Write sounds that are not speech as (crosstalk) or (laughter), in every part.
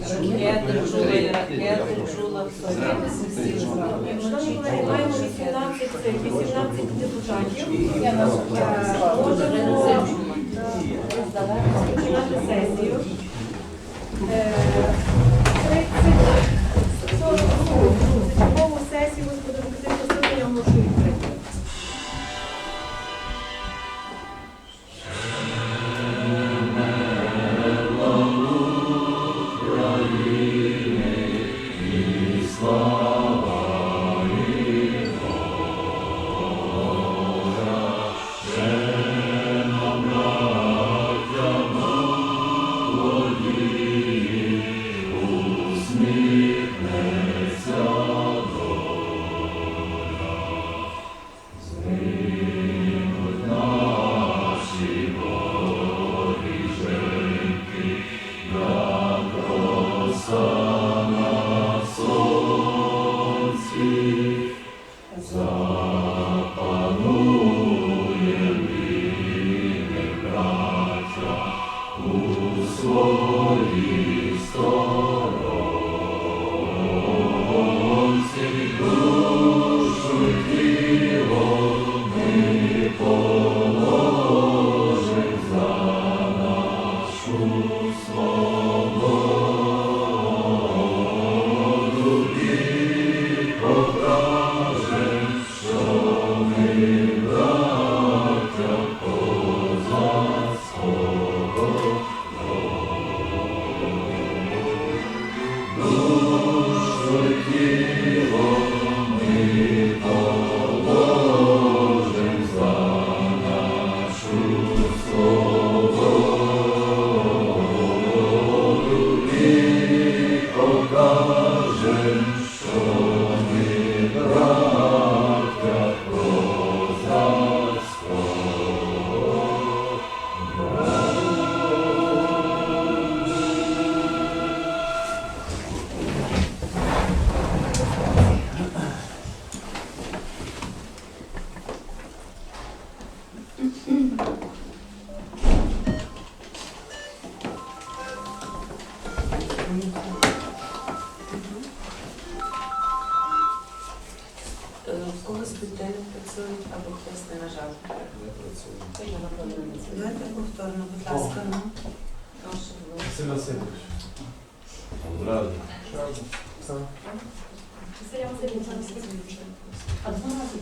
Ракети чули, ракети чула. Шановні колеги, маємо 18, це 18 депутатів. Е, Можемо е, розпочинати сесію. В когось дитина працює або хтось не на жаль. Дайте повторно, будь ласка, ну. Василь Васильович. Раду. Василь Васильович, а 12?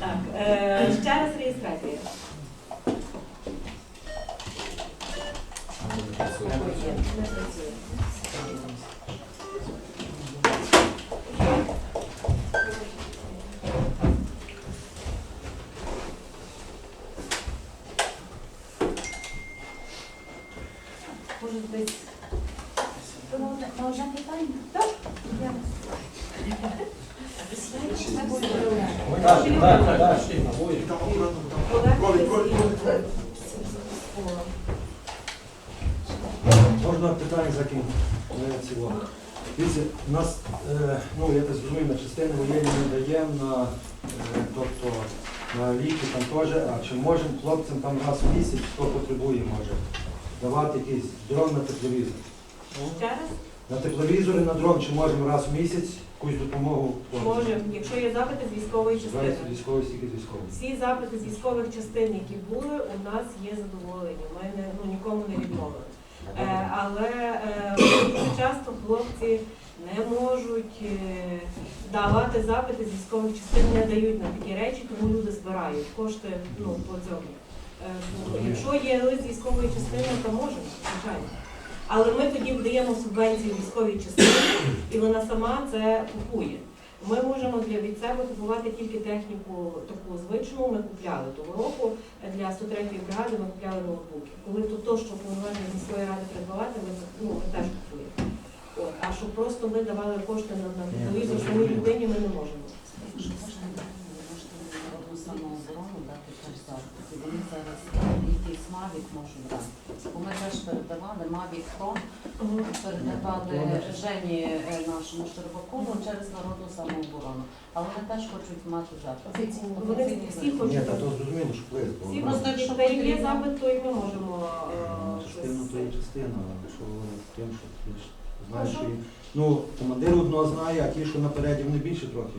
Так, е, ще раз реєстрація. Не працює. Може, десь Можна питання? Так, я. Так, так, так. Можна питання закинути? Дивіться, у нас, е, ну я так зрозумів, на частини воєнні не даємо на, е, тобто, на ліки там теж, а чи можемо хлопцям там раз в місяць, хто потребує, може, давати якийсь дрон на тепловізор. На тепловізори, на дрон, чи можемо раз в місяць якусь допомогу? Можемо, якщо є запити з військової частини. Зараз стільки з військових. Всі запити з військових частин, які були, у нас є задоволені. Ми не, ну, нікому не відмовили. Е, але дуже часто хлопці не можуть е, давати запити з військових частин, не дають на такі речі, тому люди збирають кошти ну, по цьому. Е, якщо є лист військової частини, то можемо, звичайно. Але ми тоді даємо субвенцію військовій частині, і вона сама це купує. Ми можемо для від себе купувати тільки техніку таку звичну. Ми купляли того року для 103-ї бригади. Ми купляли ноутбуки. Коли то, то що повноваження міської ради придбавати, ми, ну, ми теж купуємо. От. А щоб просто ми давали кошти на, на телевізор самій людині, ми не можемо. Можна, ви можете одну самооборону дати Вони зараз Mavic можу дати. Бо ми теж передавали Mavic Pro, передавали Жені е, нашому Щербакову через народну самооборону. Але вони теж хочуть мати запит. Офіційно. Вони всі хочуть. Ні, та то зрозуміло, що вплив. бо Всі просто, якщо є запит, то і ми можемо е, Частина то є частина, що тим, що ти ж знаєш, що ну, командир одного знає, а ті, що напереді, вони більше трохи.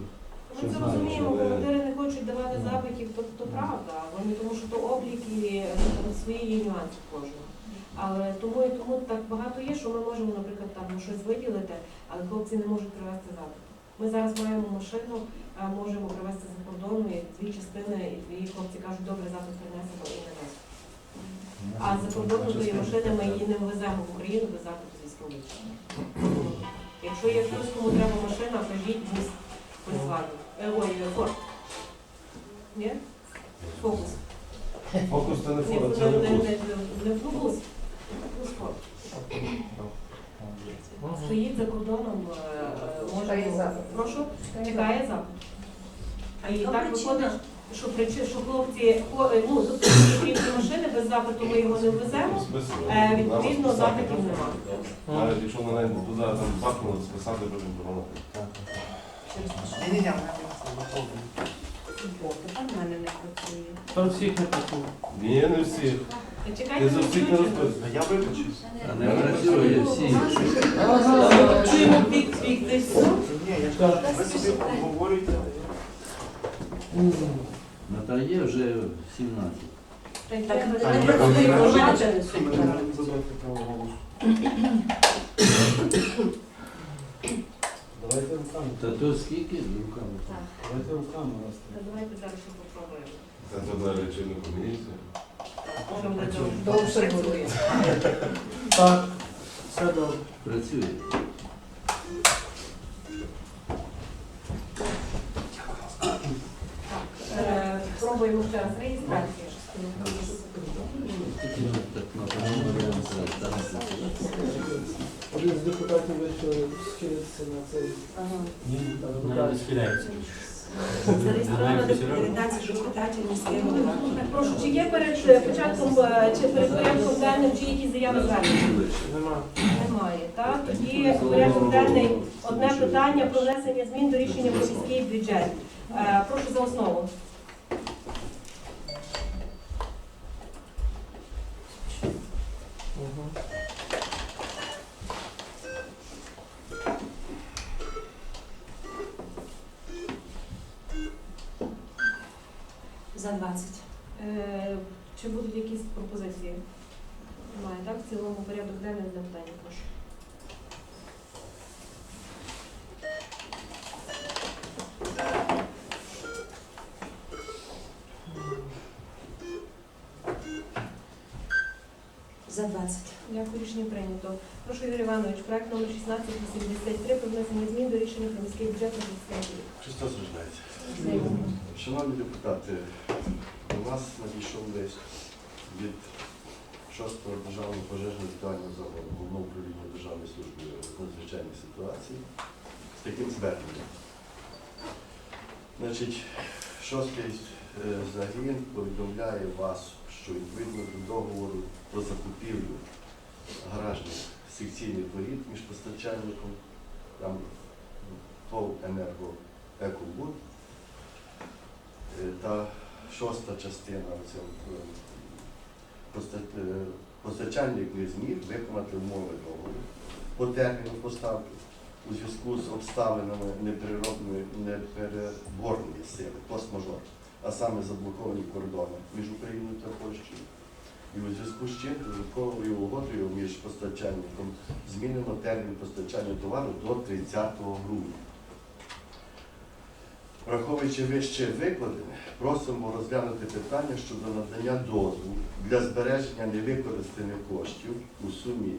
Ми це розуміємо, командири не хочуть давати Ну. запитів, то, то Ну. правда. Вони тому що то облік і е, свої є нюанси кожного. Але тому і тому так багато є, що ми можемо, наприклад, там ну, щось виділити, але хлопці не можуть привезти запит. Ми зараз маємо машину, а можемо привезти з кордону і дві частини, і дві хлопці кажуть, добре, запит принесемо і не дасть. А за кордону тої машини ми її не ввеземо в Україну без запиту з військових. Якщо є хтось, кому треба машина, кажіть міс Volkswagen. Е, Ой, Форд. Ні? Фокус. Фокус телефону, не, це не бус. не, ну, бус. Бус Стоїть за кордоном, е, е, може... Запит. Прошу? Чекає запит. А і так виходить, що, причи- що хлопці, хло- е, ну, потрібні машини, без запиту ми його не ввеземо, Е, відповідно, запитів немає. Навіть якщо на неї туди там бахнули, списати потім повернути. Ні-ні-ні, тепер в мене не працює. Там всіх не працює. Ні, не всі. Чекайте, Ти за всіх не включимо. я виключусь. Не працює всі. Ага, чуємо пік-пік, ти все. Ні, я ж кажу, ви собі обговорюйте. Та вже 17. Та й Так, не працює, може, не суть. Задайте право голосу. (coughs) (coughs) (coughs) Руками. Та то скільки руками? Давайте руками раз. Та Давайте зараз ще попробуємо. Це туди лічильну комісію. Може, буде Довше буде. Так, все добре. Працює. Е, Пробуємо ще раз реєстрацію. Тільки ну, так на першому там Один з депутатів вирішив схилитися на цей Ага. Зареєстровано до 19 депутатів міської голова. Прошу, чи є перед е, початком, е, чи перед порядком денним, чи якісь заяви звернення? Нема. Немає. Так, тоді порядок денний одне питання про внесення змін до рішення про міський бюджет. Е, Прошу за основу. За 20. Е, Чи будуть якісь пропозиції? Немає, так? В цілому порядок денний одне питання, прошу. За 20. Дякую, рішення прийнято. Прошу, Юрій Іванович, проект номер 1683 про внесення змін до рішення про міський бюджет на 25 рік. Христос рождається. Шановні депутати, до нас надійшов лист від 6-го державного пожежного рятувального заводу головного управління Державної служби надзвичайних ситуацій з таким зверненням. Значить, шостий е, загін повідомляє вас, що відповідно до договору про закупівлю гаражних секційних воріт між постачальником там ТОВ «Енерго Екобуд Е, та шоста частина е, е, постачальник не зміг виконати умови договору по терміну поставки у зв'язку з обставинами непереробної непереборної сили, пост-мажор, а саме заблоковані кордони між Україною та Польщею. І у зв'язку з чим додатковою угодою між постачальником змінено термін постачання товару до 30 грудня. Враховуючи вище викладене, просимо розглянути питання щодо надання дозволу для збереження невикористаних коштів у сумі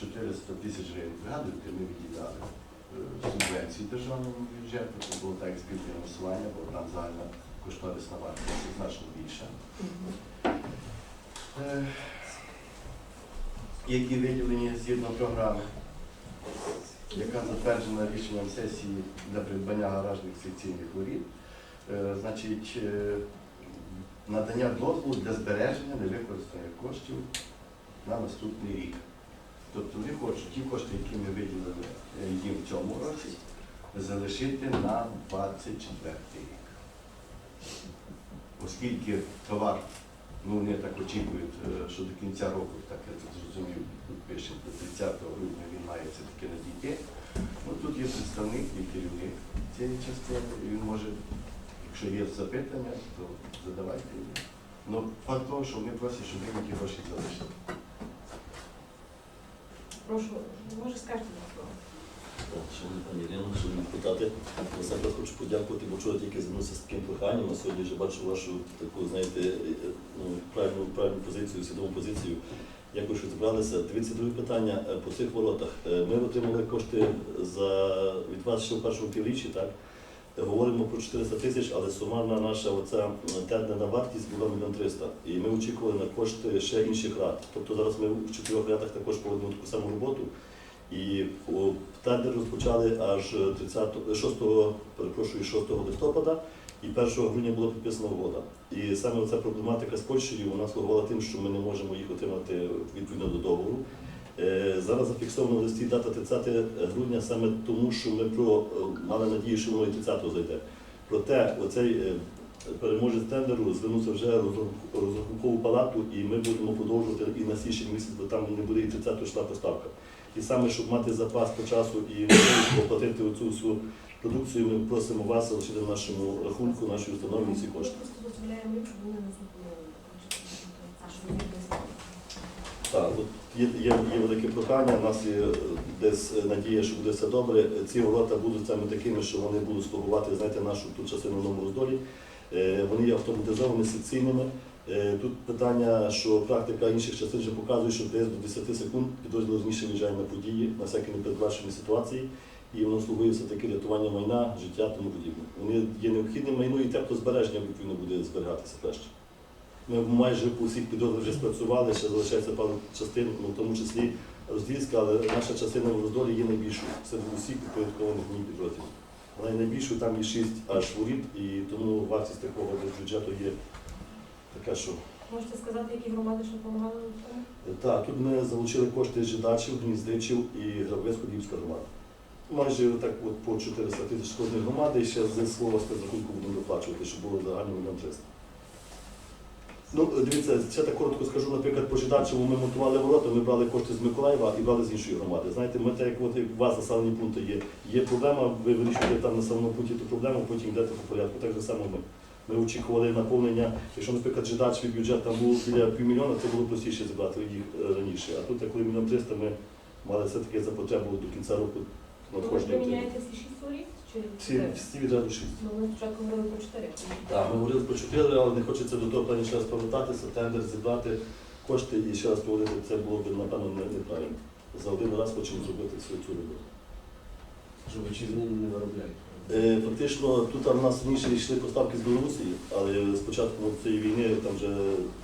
400 тисяч гривень. Пригадуєте, ми виділяли е, субвенції державному бюджету, це було так як співфінансування, бо там загальна кошторисна вартість значно більша. Е, Які виділені згідно програми яка затверджена рішенням сесії для придбання гаражних секційних воріт. Е, Значить, е, надання дозволу для збереження невикористаних коштів на наступний рік. Тобто вони хочуть ті кошти, які ми виділили їм в цьому році, залишити на 24 рік. Оскільки товар, ну вони так очікують, е, що до кінця року, так я так зрозумів, тут пише до 30 грудня він має все таки надійти. Ну тут є представник і керівник цієї частини, і він може, якщо є запитання, то задавайте. Ну, факт того, що вони просять, щоб ті гроші залишили. Прошу, може скажете на слово. Шановні пані Ірино, шановні депутати, насамперед хочу подякувати, бо вчора тільки звернувся з таким проханням, а сьогодні вже бачу вашу таку, знаєте, е, ну, правильну, правильну позицію, свідому позицію. Дякую, що зібралися. Дивіться, друге питання е, по цих воротах. Е, Ми отримали кошти за, від вас ще в першому півріччі, так? Говоримо про 400 тисяч, але сумарна наша оця тендерна вартість була 1 мільйон 300. І ми очікували на кошти ще інших рад. Тобто зараз ми в чотирьох рядах також проводимо таку саму роботу. І тендер розпочали аж 30, 6, перепрошую, 6 листопада, і 1 грудня була підписана угода. І саме ця проблематика з Польщею нас слугувала тим, що ми не можемо їх отримати відповідно до договору. Е, Зараз зафіксовано в листі дата 30 грудня саме тому, що ми про, е, мали надію, що воно і 30-го зайде. Проте оцей е, переможець тендеру звернувся вже розрахункову палату, і ми будемо продовжувати і на січень місяць, бо там не буде і 30-го йшла поставка. І саме, щоб мати запас по часу і можливість оплатити оцю всю продукцію, ми просимо вас залишити на нашому рахунку, нашій установі ці кошти. Так, от є, є, є велике прохання, у нас є е, десь е, надія, що буде все добре. Ці ворота будуть саме такими, що вони будуть слугувати, знаєте, нашу тут частину новому роздолі. Е, Вони є автоматизовані, секційними. Е, Тут питання, що практика інших частин вже показує, що десь до 10 секунд підрозділ раніше виїжджає на події, на всякі непередбачені ситуації, і воно слугує все-таки рятування майна, життя тому подібне. Вони є необхідним майно і теплозбереження відповідно буде зберігатися краще. Ми майже по всіх підрозділах вже спрацювали, ще залишається пару частин, ну, в тому числі роздільська, але наша частина в роздолі є найбільшою серед усіх підпорядкованих мені підрозділів. Є найбільшою, там є шість аж воріт, і тому вартість такого бюджету є така, що Можете сказати, які громади ще допомагали так, тут ми залучили кошти жидачів, гніздичів і Грабовецько-Дівська громада. Майже так от по 400 тисяч кожної громади і ще з слова спецрахунку будемо доплачувати, щоб було загально мільйон 300. Ну, дивіться, ще так коротко скажу, наприклад, по Жидачеву ми монтували ворота, ми брали кошти з Миколаєва і брали з іншої громади. Знаєте, ми так, як от як у вас населені пункти є. Є проблема, ви вирішуєте там на населеному пункті ту проблему, потім йдете по порядку. Так же само ми. Ми очікували наповнення, якщо, наприклад, Жидачевий бюджет там був біля півмільйона, це було простіше зібрати їх е, раніше. А тут, коли мільйон триста, ми мали все-таки за потребу до кінця року Ви надходження. отримати. приміняєте всі шість воріт? Всі, всі відразу шість. Ну, ми спочатку говорили про чотири. Так, ми говорили про чотири, але не хочеться до того плані ще раз повертатися, тендер зібрати кошти і ще раз проводити це було б, напевно, неправильно. За один раз хочемо зробити всю цю роботу. Що вітчизняні не виробляють. Е, Фактично, тут в нас раніше йшли поставки з Білорусі, але з початку цієї війни там вже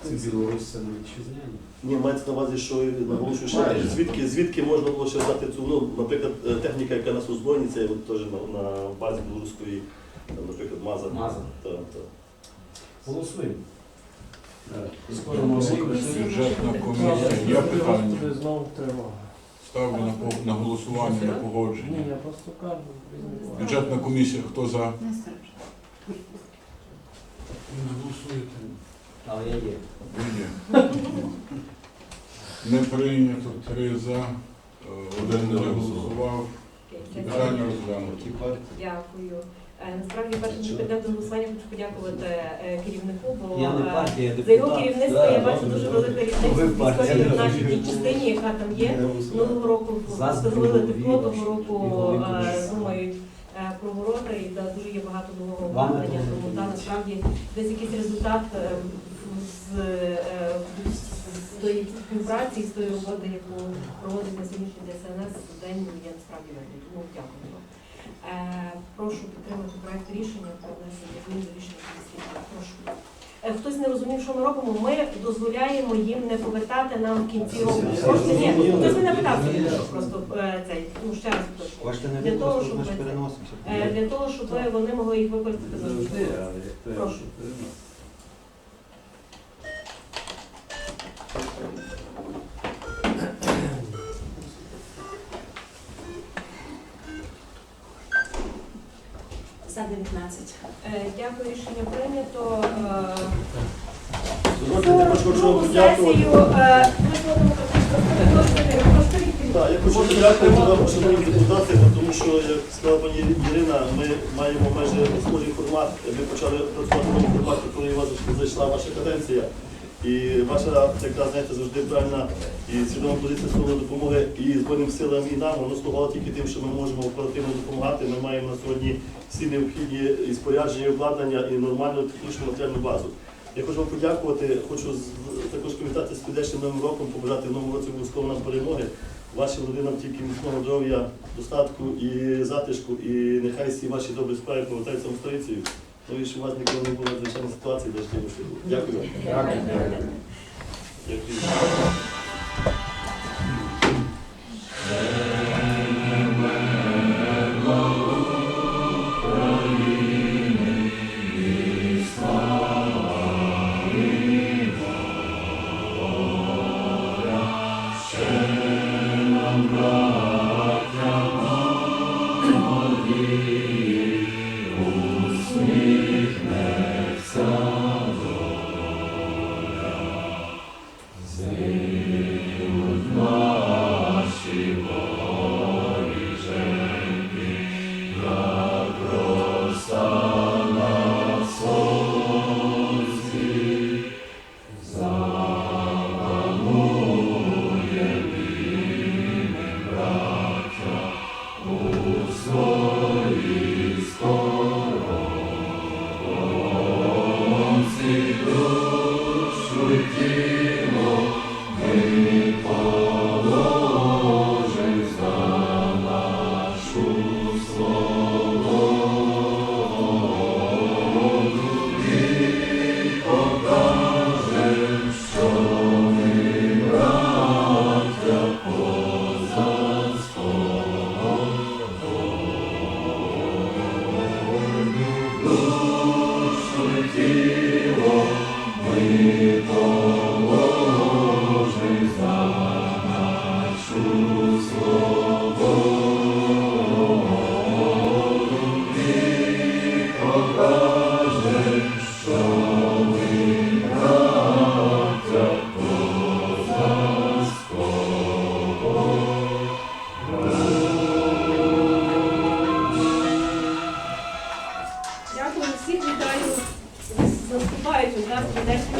Це Білорусь, це не вітчизняні. ні, мається на увазі, що наголошую ще Майже. звідки, звідки можна було ще взяти цю, ну, наприклад, е, техніка, яка нас озброєна, це от теж на, на базі білоруської, там, наприклад, МАЗа. Маза. Так, так. Голосуємо. Скоро Бюджетна комісія. Є питання. Знову тривога. Ставлю на, по- на голосування на Ні, я просто кажу. Бюджетна комісія, хто за? Не голосуєте. Але я є. Ви є. Не прийнято три за, е, один не голосував. Питання розглянуто. Дякую. Е, Насправді, перше ніж перейдемо до голосування, хочу подякувати е, керівнику, бо Я не е, партія, я за його керівництво Да, я бачу дуже Ви різниця в історії в нашій тій частині, яка там є. Минулого року встановили тепло, того року думають про ворота і да, дуже є багато нового обладнання, тому та, насправді десь якийсь результат з, тої співпраці, з тої роботи, яку проводить на сьогоднішній ДСНС день, є насправді видно. Тому дякую. вам. Прошу підтримати проект рішення про внесення змін до рішення комісії. Прошу. Е, Хтось не розумів, що ми робимо. Ми дозволяємо їм не повертати нам в кінці року. Кошти ні, хтось мене питав просто е, цей, ну ще раз. Бачите, не Для того, щоб ми це- переносимося. Е, Для того, щоб вони могли їх використати Завжди, завжди. але як то Прошу. 5019. Е, Дякую, рішення прийнято. Е, Дозвольте, я хочу подякувати. Так, я хочу подякувати вам, шановні депутати, тому що, як сказала пані Ірина, ми маємо майже схожий формат. Ми почали працювати в новому форматі, коли у вас зайшла ваша каденція. І ваша така, знаєте, завжди правильна і свідома позиція слова допомоги і Збройним силам і нам, воно слугувало тільки тим, що ми можемо оперативно допомагати. Ми маємо на сьогодні всі необхідні і спорядження, і обладнання і нормальну технічну матеріальну базу. Я хочу вам подякувати, хочу також привітати з підешнім новим роком, побажати в новому році обов'язково нам перемоги. Вашим родинам тільки міцного здоров'я, достатку і затишку, і нехай всі ваші добрі справи повертаються сторицею. Ну і щоб у вас ніколи не було звичайної ситуації, де ж Дякую. Дякую. Дякую вам. Дякую. Дякую з наступаючим нас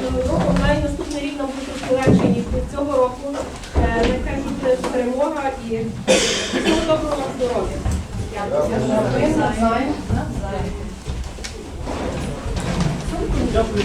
новим роком. Маю наступний рік нам буде трошки легше, ніж цього року. Е, Нехай буде перемога і всього доброго вам здоров'я. Дякую.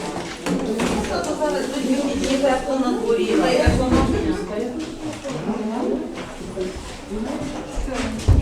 на дворі, економія. Все,